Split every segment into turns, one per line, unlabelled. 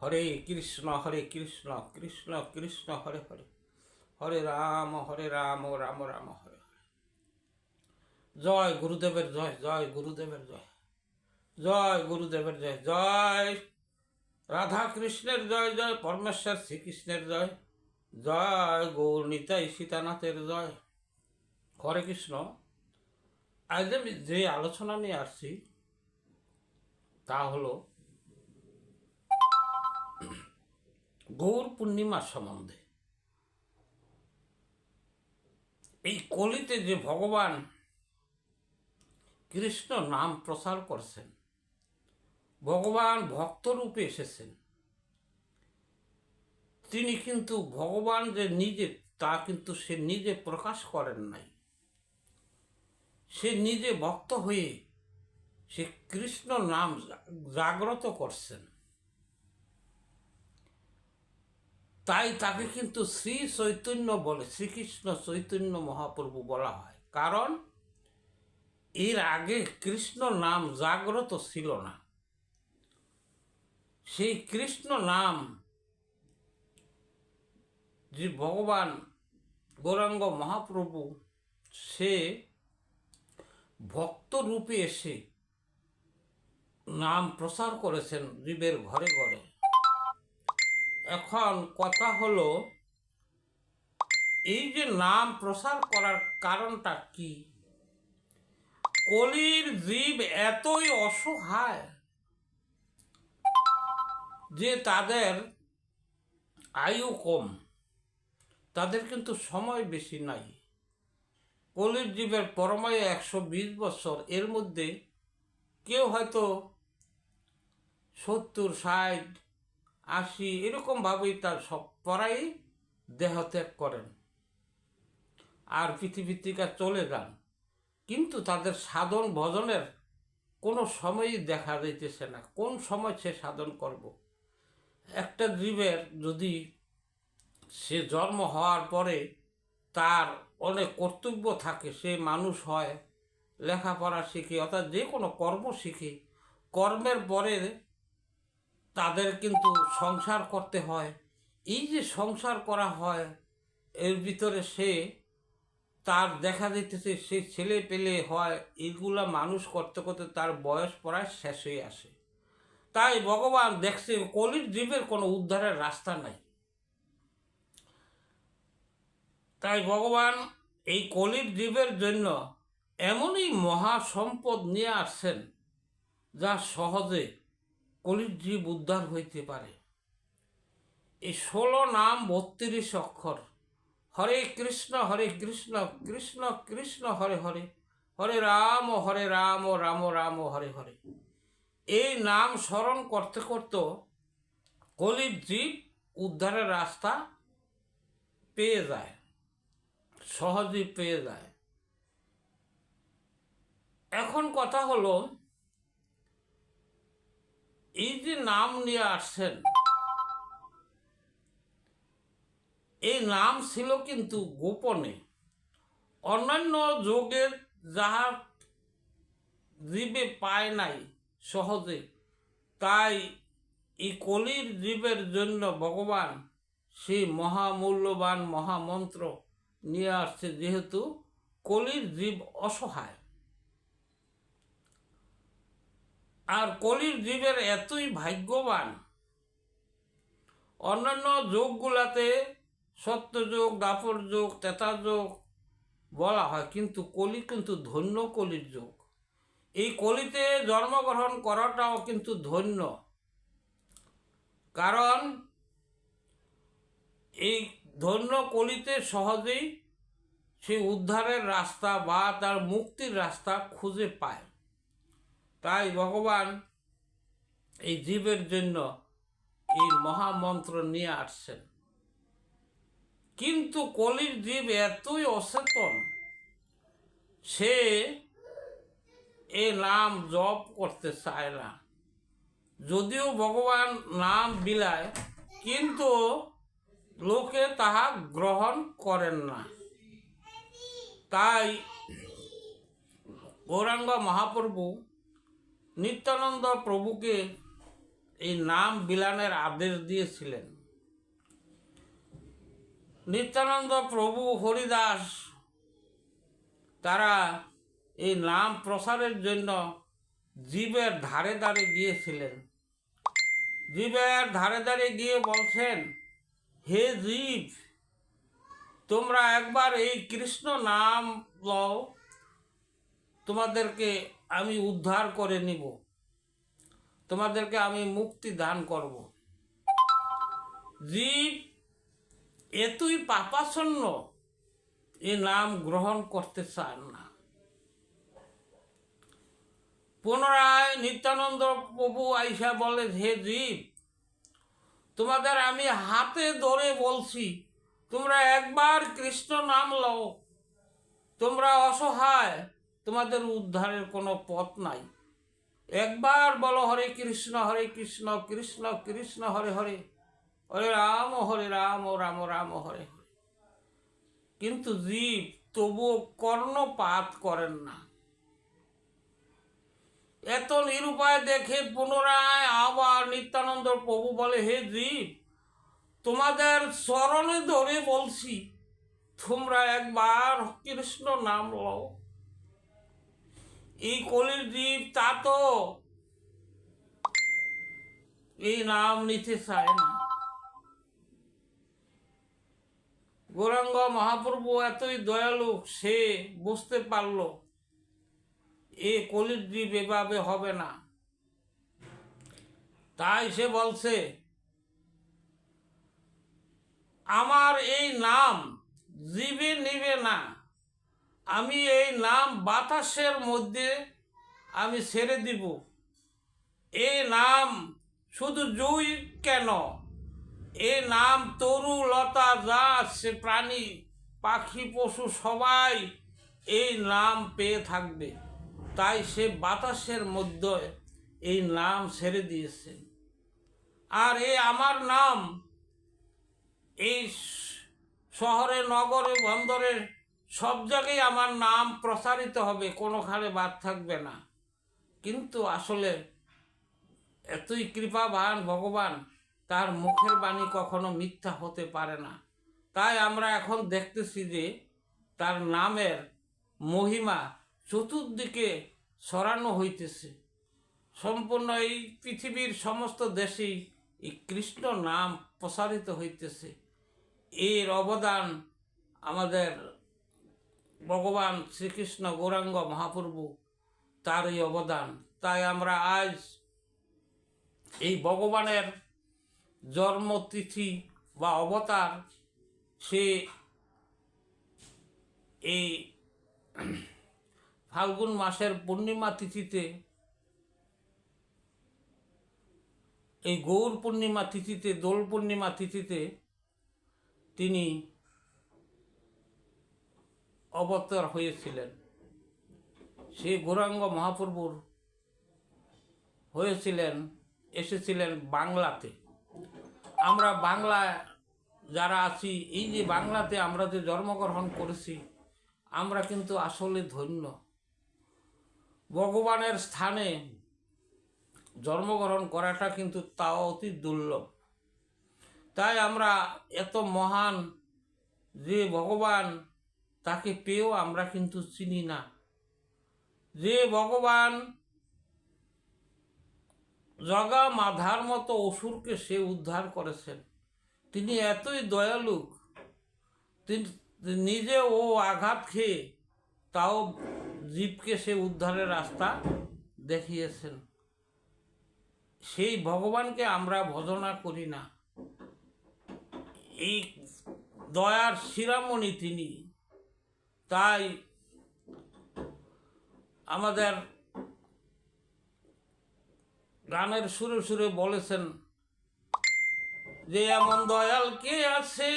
হরে কৃষ্ণ হরে কৃষ্ণ কৃষ্ণ কৃষ্ণ হরে হরে হরে রাম হরে রাম রাম রাম হরে হরে জয় গুরুদেবের জয় জয় গুরুদেবের জয় জয় গুরুদেবের জয় জয় রাধা কৃষ্ণের জয় জয় পরমেশ্বর শ্রীকৃষ্ণের জয় জয় গৌর নিতাই সীতানাথের জয় হরে কৃষ্ণ আজ আমি যে আলোচনা নিয়ে আসছি তা হলো গৌর পূর্ণিমা সম্বন্ধে এই কলিতে যে ভগবান কৃষ্ণ নাম প্রচার করছেন ভগবান ভক্তরূপে এসেছেন তিনি কিন্তু ভগবান যে নিজে তা কিন্তু সে নিজে প্রকাশ করেন নাই সে নিজে ভক্ত হয়ে সে কৃষ্ণ নাম জাগ্রত করছেন তাই তাকে কিন্তু শ্রী চৈতন্য বলে শ্রীকৃষ্ণ চৈতন্য মহাপ্রভু বলা হয় কারণ এর আগে কৃষ্ণ নাম জাগ্রত ছিল না সেই কৃষ্ণ নাম যে ভগবান গৌরাঙ্গ মহাপ্রভু সে ভক্ত রূপে এসে নাম প্রচার করেছেন জীবের ঘরে ঘরে এখন কথা হলো এই যে নাম প্রসার করার কারণটা কি কলির জীব এতই অসহায় যে তাদের আয়ু কম তাদের কিন্তু সময় বেশি নাই কলির জীবের পরমায়ু একশো বিশ বছর এর মধ্যে কেউ হয়তো সত্তর ষাট আশি এরকমভাবেই তার সব পরাই দেহত্যাগ করেন আর পৃথিবীর চলে যান কিন্তু তাদের সাধন ভজনের কোনো সময়ই দেখা যাইতেছে না কোন সময় সে সাধন করব। একটা জীবের যদি সে জন্ম হওয়ার পরে তার অনেক কর্তব্য থাকে সে মানুষ হয় লেখাপড়া শিখে অর্থাৎ যে কোনো কর্ম শিখে কর্মের পরে তাদের কিন্তু সংসার করতে হয় এই যে সংসার করা হয় এর ভিতরে সে তার দেখা দিতেছে সে ছেলে পেলে হয় এগুলা মানুষ করতে করতে তার বয়স প্রায় শেষ হয়ে আসে তাই ভগবান দেখছে কলির দ্বীপের কোনো উদ্ধারের রাস্তা নাই তাই ভগবান এই কলির দ্বীপের জন্য এমনই মহা সম্পদ নিয়ে আসছেন যা সহজে কলির জীব উদ্ধার হইতে পারে এই ষোলো নাম বত্রিশ অক্ষর হরে কৃষ্ণ হরে কৃষ্ণ কৃষ্ণ কৃষ্ণ হরে হরে হরে রাম হরে রাম রাম রাম হরে হরে এই নাম স্মরণ করতে করতে কলির জীব উদ্ধারের রাস্তা পেয়ে যায় সহজেই পেয়ে যায় এখন কথা হলো এই যে নাম নিয়ে আসছেন এই নাম ছিল কিন্তু গোপনে অন্যান্য যোগের যাহা জীবে পায় নাই সহজে তাই এই কলির জীবের জন্য ভগবান সেই মহামূল্যবান মহামন্ত্র নিয়ে আসছে যেহেতু কলির জীব অসহায় আর কলির জীবের এতই ভাগ্যবান অন্যান্য যোগগুলাতে সত্যযোগ দাপর যোগ তেতা যোগ বলা হয় কিন্তু কলি কিন্তু ধন্য কলির যোগ এই কলিতে জন্মগ্রহণ করাটাও কিন্তু ধন্য কারণ এই ধন্য কলিতে সহজেই সে উদ্ধারের রাস্তা বা তার মুক্তির রাস্তা খুঁজে পায় তাই ভগবান এই জীবের জন্য এই মহামন্ত্র নিয়ে আসছেন কিন্তু কলির জীব এতই অচেতন সে এ নাম জপ করতে চায় না যদিও ভগবান নাম বিলায় কিন্তু লোকে তাহা গ্রহণ করেন না তাই গৌরাঙ্গ মহাপ্রভু নিত্যানন্দ প্রভুকে এই নাম বিলানের আদেশ দিয়েছিলেন নিত্যানন্দ প্রভু হরিদাস তারা এই নাম প্রসারের জন্য জীবের ধারে ধারে গিয়েছিলেন জীবের ধারে ধারে গিয়ে বলছেন হে জীব তোমরা একবার এই কৃষ্ণ নাম লও তোমাদেরকে আমি উদ্ধার করে নিব তোমাদেরকে আমি মুক্তি দান করব জীব এতই পাপাচ্ছন্ন এ নাম গ্রহণ করতে চান না পুনরায় নিত্যানন্দ প্রভু আইসা বলে হে জীব তোমাদের আমি হাতে ধরে বলছি তোমরা একবার কৃষ্ণ নাম লও তোমরা অসহায় তোমাদের উদ্ধারের কোনো পথ নাই একবার বলো হরে কৃষ্ণ হরে কৃষ্ণ কৃষ্ণ কৃষ্ণ হরে হরে হরে রাম হরে রাম রাম রাম হরে হরে কিন্তু জীব তবুও কর্ণপাত করেন না এত নিরুপায় দেখে পুনরায় আবার নিত্যানন্দ প্রভু বলে হে জীব তোমাদের চরণে ধরে বলছি তোমরা একবার কৃষ্ণ নাম লও এই কলির জীব তা তো এই নাম নিতে চায় না গৌরাঙ্গ মহাপ্রভু এতই দয়ালু সে বুঝতে পারল এ কলির দ্বীপ এভাবে হবে না তাই সে বলছে আমার এই নাম জীবে নিবে না আমি এই নাম বাতাসের মধ্যে আমি ছেড়ে দিব এই নাম শুধু জুই কেন এ নাম তরু লতা যা সে প্রাণী পাখি পশু সবাই এই নাম পেয়ে থাকবে তাই সে বাতাসের মধ্যে এই নাম ছেড়ে দিয়েছে আর এই আমার নাম এই শহরে নগরে বন্দরে সব জায়গায় আমার নাম প্রসারিত হবে কোনোখানে বাদ থাকবে না কিন্তু আসলে এতই কৃপাবান ভগবান তার মুখের বাণী কখনো মিথ্যা হতে পারে না তাই আমরা এখন দেখতেছি যে তার নামের মহিমা চতুর্দিকে সরানো হইতেছে সম্পূর্ণ এই পৃথিবীর সমস্ত দেশেই এই কৃষ্ণ নাম প্রসারিত হইতেছে এর অবদান আমাদের ভগবান শ্রীকৃষ্ণ গৌরাঙ্গ মহাপ্রভু তার এই অবদান তাই আমরা আজ এই ভগবানের জন্মতিথি বা অবতার সে এই ফাল্গুন মাসের পূর্ণিমা তিথিতে এই গৌর পূর্ণিমা তিথিতে দোল পূর্ণিমা তিথিতে তিনি অবতার হয়েছিলেন সেই গৌরাঙ্গ মহাপ্রভুর হয়েছিলেন এসেছিলেন বাংলাতে আমরা বাংলা যারা আছি এই যে বাংলাতে আমরা যে জন্মগ্রহণ করেছি আমরা কিন্তু আসলে ধন্য ভগবানের স্থানে জন্মগ্রহণ করাটা কিন্তু তাও অতি দুর্লভ তাই আমরা এত মহান যে ভগবান তাকে পেয়েও আমরা কিন্তু চিনি না যে ভগবান জগা মাধার মতো অসুরকে সে উদ্ধার করেছেন তিনি এতই তিনি নিজে ও আঘাত খেয়ে তাও জীবকে সে উদ্ধারের রাস্তা দেখিয়েছেন সেই ভগবানকে আমরা ভজনা করি না এই দয়ার শিরামণি তিনি তাই আমাদের গানের সুরে সুরে বলেছেন যে এমন দয়াল কে আছে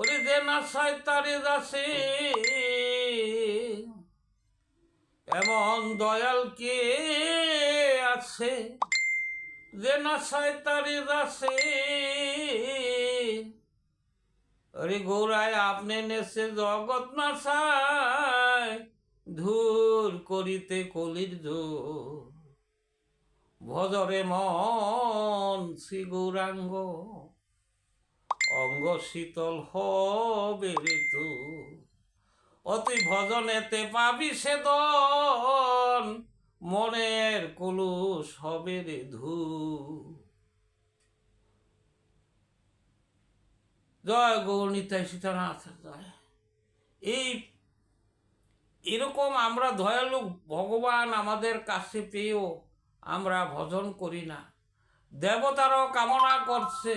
ওরে যে না তারে আছে এমন দয়াল কে আছে যে না তারে আছে अरे গৌরায় আপনি নেশে জগৎ নাশায় ধূর করিতে কলির জোর ভজরে মন শ্রী গৌরাঙ্গ অঙ্গ শীতল হবে ঋতু অতি ভজনেতে পাবি সে দন মনের কলুষ হবে রে ধূ জয় গৌরনীতায় সীতানাথ জয় এই এরকম আমরা দয়ালু ভগবান আমাদের কাছে পেয়েও আমরা ভজন করি না দেবতারাও কামনা করছে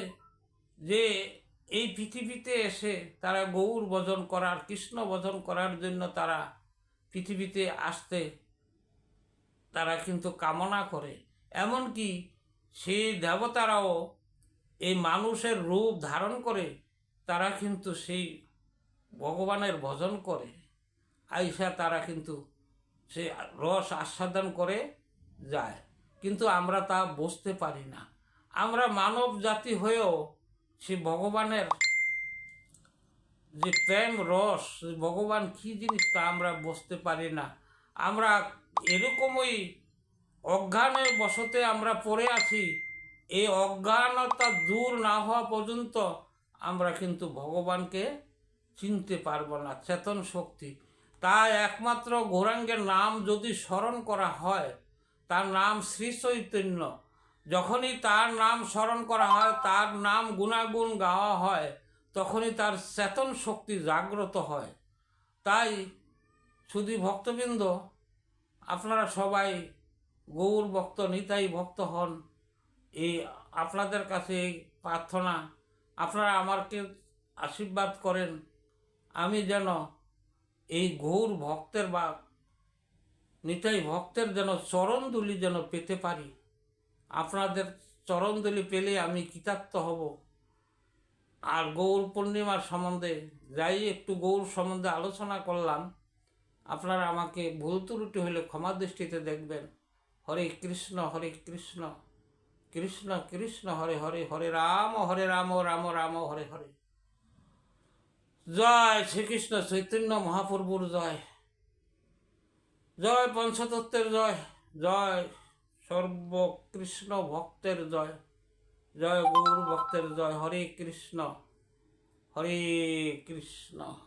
যে এই পৃথিবীতে এসে তারা গৌর ভজন করার কৃষ্ণ ভজন করার জন্য তারা পৃথিবীতে আসতে তারা কিন্তু কামনা করে এমনকি সেই দেবতারাও এই মানুষের রূপ ধারণ করে তারা কিন্তু সেই ভগবানের ভজন করে আইসা তারা কিন্তু সে রস আস্বাদন করে যায় কিন্তু আমরা তা বুঝতে পারি না আমরা মানব জাতি হয়েও সে ভগবানের যে প্রেম রস ভগবান কী জিনিস তা আমরা বুঝতে পারি না আমরা এরকমই অজ্ঞানের বসতে আমরা পড়ে আছি এই অজ্ঞানতা দূর না হওয়া পর্যন্ত আমরা কিন্তু ভগবানকে চিনতে পারবো না চেতন শক্তি তাই একমাত্র গৌরাঙ্গের নাম যদি স্মরণ করা হয় তার নাম শ্রী চৈতন্য যখনই তার নাম স্মরণ করা হয় তার নাম গুণাগুণ গাওয়া হয় তখনই তার চেতন শক্তি জাগ্রত হয় তাই শুধু ভক্তবৃন্দ আপনারা সবাই গৌর ভক্ত নিতাই ভক্ত হন এই আপনাদের কাছে এই প্রার্থনা আপনারা আমাকে আশীর্বাদ করেন আমি যেন এই ঘোর ভক্তের বা নিতাই ভক্তের যেন চরণদুলি যেন পেতে পারি আপনাদের চরণদুলি পেলে আমি কৃতার্থ হব আর গৌর পূর্ণিমার সম্বন্ধে যাই একটু গৌর সম্বন্ধে আলোচনা করলাম আপনারা আমাকে ভুল ত্রুটি হলে ক্ষমা দৃষ্টিতে দেখবেন হরে কৃষ্ণ হরে কৃষ্ণ কৃষ্ণ কৃষ্ণ হরে হরে হরে রাম হরে রাম রাম রাম হরে হরে জয় শ্রীকৃষ্ণ চৈতন্য মহাপ্রভুর জয় জয় পঞ্চতত্ত্বের জয় জয় সর্বকৃষ্ণ ভক্তের জয় জয় গুরু ভক্তের জয় হরে কৃষ্ণ হরে কৃষ্ণ